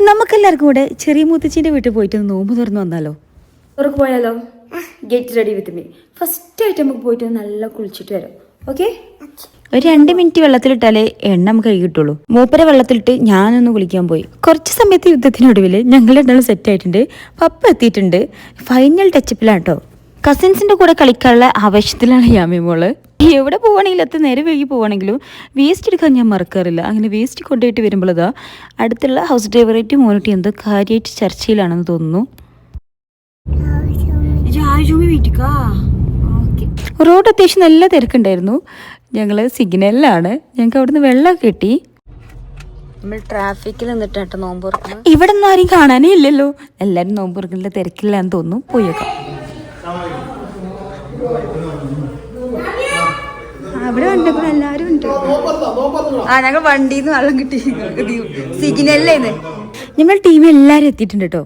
നമുക്കെല്ലാവർക്കും കൂടെ ചെറിയ മുത്തച്ഛന്റെ വീട്ടിൽ പോയിട്ട് നോമ്പ് തുറന്നു വന്നാലോ? അവർക്ക് പോയാലോ? Get ready with me first ആയിട്ട് നമുക്ക് പോയിട്ട് നല്ല കുളിച്ചിട്ട് വരാം. ഓക്കെ ഒരു രണ്ട് മിനിറ്റ് വെള്ളത്തിലിട്ടാലേ എണ്ണ നമുക്ക് കൈ കിട്ടുള്ളൂ. മൂപ്പര വെള്ളത്തിലിട്ട് ഞാനൊന്ന് കുളിക്കാൻ പോയി. കുറച്ച് സമയത്ത് യുദ്ധത്തിനൊടുവിൽ ഞങ്ങൾ രണ്ടാളും സെറ്റ് ആയിട്ടുണ്ട്. പപ്പ എത്തിയിട്ടുണ്ട്. ഫൈനൽ ടച്ചപ്പിലാണ് കേട്ടോ കസിൻസിന്റെ കൂടെ കളിക്കാനുള്ള ആവേശത്തിലാണ് യാമി മോൾ. എവിടെ പോവാണെങ്കിലും എത്ര നേരെ വൈകി പോവാണെങ്കിലും വേസ്റ്റ് എടുക്കാൻ ഞാൻ മറക്കാറില്ല. അങ്ങനെ വേസ്റ്റ് കൊണ്ടുപോയിട്ട് വരുമ്പോഴതാ അടുത്തുള്ള ഹൗസ് ഡ്രൈവറായിട്ട് മോനിട്ട് എന്തോ കാര്യമായിട്ട് ചർച്ചയിലാണെന്ന് തോന്നുന്നു. റോഡ് അത്യാവശ്യം നല്ല തിരക്കുണ്ടായിരുന്നു. ഞങ്ങൾ സിഗ്നലിലാണ്. ഞങ്ങൾക്ക് അവിടുന്ന് വെള്ളം കിട്ടി. നമ്മൾ ട്രാഫിക്കിൽ നിന്നിട്ടാട്ടോ നോമ്പ് തുറക്കുന്നത് ഇവിടെ ഒന്നും ആരും കാണാനേ ഇല്ലല്ലോ. എല്ലാവരും നോമ്പ് തിരക്കില്ലാന്ന് തോന്നുന്നു. പോയേക്കാം അവിടെ ഉണ്ടപ്പോൾ എല്ലാരും ഉണ്ട്. ആ ഞങ്ങൾ വണ്ടിയിൽ നിന്ന് വെള്ളം കിട്ടി. സിഗ്നലിലേന്ന്. ഞങ്ങൾ ടീം എല്ലാവരും എത്തിയിട്ടുണ്ട് കേട്ടോ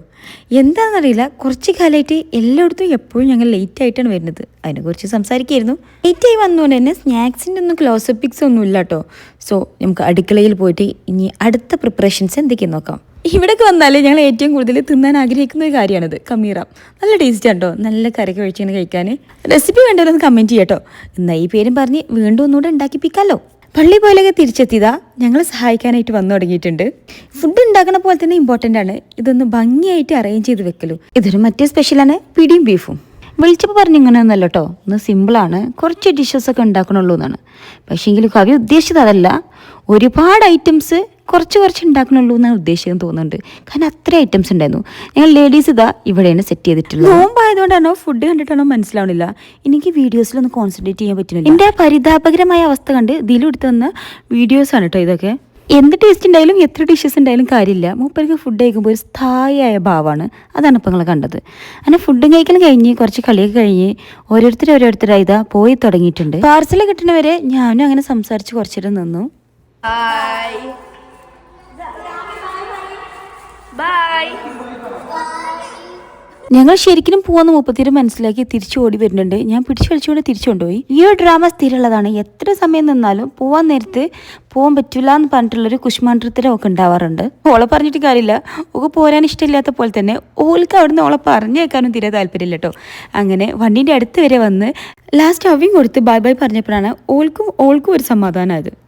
എന്താണെന്നറിയില്ല കുറച്ച് കാലമായിട്ട് എല്ലായിടത്തും എപ്പോഴും ഞങ്ങൾ ലേറ്റ് ആയിട്ടാണ് വരുന്നത്. അതിനെക്കുറിച്ച് സംസാരിക്കായിരുന്നു. ലേറ്റ് ആയി വന്നുകൊണ്ട് തന്നെ സ്നാക്സിന്റെ ഒന്നും ക്ലോസപ്പിക്സ് ഒന്നും ഇല്ല കേട്ടോ സോ നമുക്ക് അടുക്കളയിൽ പോയിട്ട് ഇനി അടുത്ത പ്രിപ്പറേഷൻസ് എന്തൊക്കെയെന്ന് നോക്കാം. ഇവിടേക്ക് വന്നാലേ ഞങ്ങൾ ഏറ്റവും കൂടുതൽ തിന്നാൻ ആഗ്രഹിക്കുന്ന ഒരു കാര്യമാണിത് കമീറ നല്ല ടേസ്റ്റ് കേട്ടോ നല്ല കറിക്ക് ഒഴിച്ചിങ്ങനെ കഴിക്കാൻ റെസിപ്പി വേണ്ടവരൊന്ന് കമന്റ് ചെയ്യട്ടോ. എന്നാൽ ഈ പേരും പറഞ്ഞ് വീണ്ടും ഒന്നുകൂടെ ഉണ്ടാക്കിപ്പിക്കാമല്ലോ പള്ളി പോലെയൊക്കെ തിരിച്ചെത്തിയതാ ഞങ്ങൾ സഹായിക്കാനായിട്ട് വന്നു തുടങ്ങിയിട്ടുണ്ട്. ഫുഡ് ഉണ്ടാക്കുന്ന പോലെ തന്നെ ഇമ്പോർട്ടന്റ് ആണ്. ഇതൊന്ന് ഭംഗിയായിട്ട് അറേഞ്ച് ചെയ്ത് വെക്കലു. ഇതൊരു മറ്റേ സ്പെഷ്യലാണ് പിടിയും ബീഫും വിളിച്ചപ്പോൾ പറഞ്ഞു ഇങ്ങനെയൊന്നല്ല കേട്ടോ ഒന്ന് സിമ്പിളാണ് കുറച്ച് ഡിഷസ് ഒക്കെ ഉണ്ടാക്കണുള്ളൂ എന്നാണ്. പക്ഷേ എങ്കിലും കവി ഉദ്ദേശിച്ചത് അതല്ല. ഒരുപാട് ഐറ്റംസ് കുറച്ച് കുറച്ച് ഉണ്ടാക്കണുള്ളൂ എന്നാണ് ഉദ്ദേശിക്കുന്നത് തോന്നുന്നുണ്ട്. കാരണം അത്ര ഐറ്റംസ് ഉണ്ടായിരുന്നു. ഞങ്ങൾ ലേഡീസ് ഇതാ ഇവിടെയാണ് സെറ്റ് ചെയ്തിട്ടുള്ളത്. നോമ്പായതുകൊണ്ടാണോ ഫുഡ് കണ്ടിട്ടാണോ മനസ്സിലാവണില്ല. എനിക്ക് വീഡിയോസിലൊന്ന് കോൺസെൻട്രേറ്റ് ചെയ്യാൻ പറ്റുന്നില്ല. എന്റെ പരിതാപകരമായ അവസ്ഥ കണ്ട് ഇതിലെടുത്ത് വന്ന വീഡിയോസാണ് കേട്ടോ ഇതൊക്കെ. എന്ത് ടേസ്റ്റ് ഉണ്ടായാലും എത്ര ഡിഷസ് ഉണ്ടായാലും കാര്യമില്ല. മൂപ്പർക്ക് ഫുഡ് കഴിക്കുമ്പോൾ ഒരു സ്ഥായിയായ ഭാവമാണ് അതാണ് ഇപ്പം നിങ്ങൾ കണ്ടത്. അങ്ങനെ ഫുഡും കഴിക്കലും കഴിഞ്ഞ് കുറച്ച് കളിയൊക്കെ കഴിഞ്ഞ് ഓരോരുത്തർ ഓരോരുത്തരായി ഇതാ പോയി തുടങ്ങിയിട്ടുണ്ട്. പാർസൽ കിട്ടുന്നവരെ ഞാനും അങ്ങനെ സംസാരിച്ച് കുറച്ചിട്ട് നിന്നു. ഞങ്ങൾ ശരിക്കും പോവാന്ന് മുപ്പത്തിരും മനസ്സിലാക്കി തിരിച്ചു ഓടി വരുന്നുണ്ട്. ഞാൻ പിടിച്ചു വലിച്ചുകൊണ്ട് തിരിച്ചു കൊണ്ടുപോയി ഈ ഒരു ഡ്രാമ സ്ഥിരമുള്ളതാണ്. എത്ര സമയം നിന്നാലും പോവാൻ നേരത്ത് പോകാൻ പറ്റില്ല എന്ന് പറഞ്ഞിട്ടുള്ളൊരു കുഷ്മാണ്ടത്തിലും ഒക്കെ ഉണ്ടാവാറുണ്ട്. ഓളെ പറഞ്ഞിട്ട് കാര്യമില്ല. ഒക്കെ പോരാൻ ഇഷ്ടമില്ലാത്ത പോലെ തന്നെ ഓൾക്ക് അവിടുന്ന് ഓളെ പറഞ്ഞേക്കാനും തീരെ താല്പര്യമില്ല കേട്ടോ. അങ്ങനെ വണ്ടീന്റെ അടുത്ത് വരെ വന്ന് ലാസ്റ്റ് അവിയും കൊടുത്ത് ബൈ ബൈ പറഞ്ഞപ്പോഴാണ് ഓൾക്കും ഓൾക്കും ഒരു സമാധാനമായത്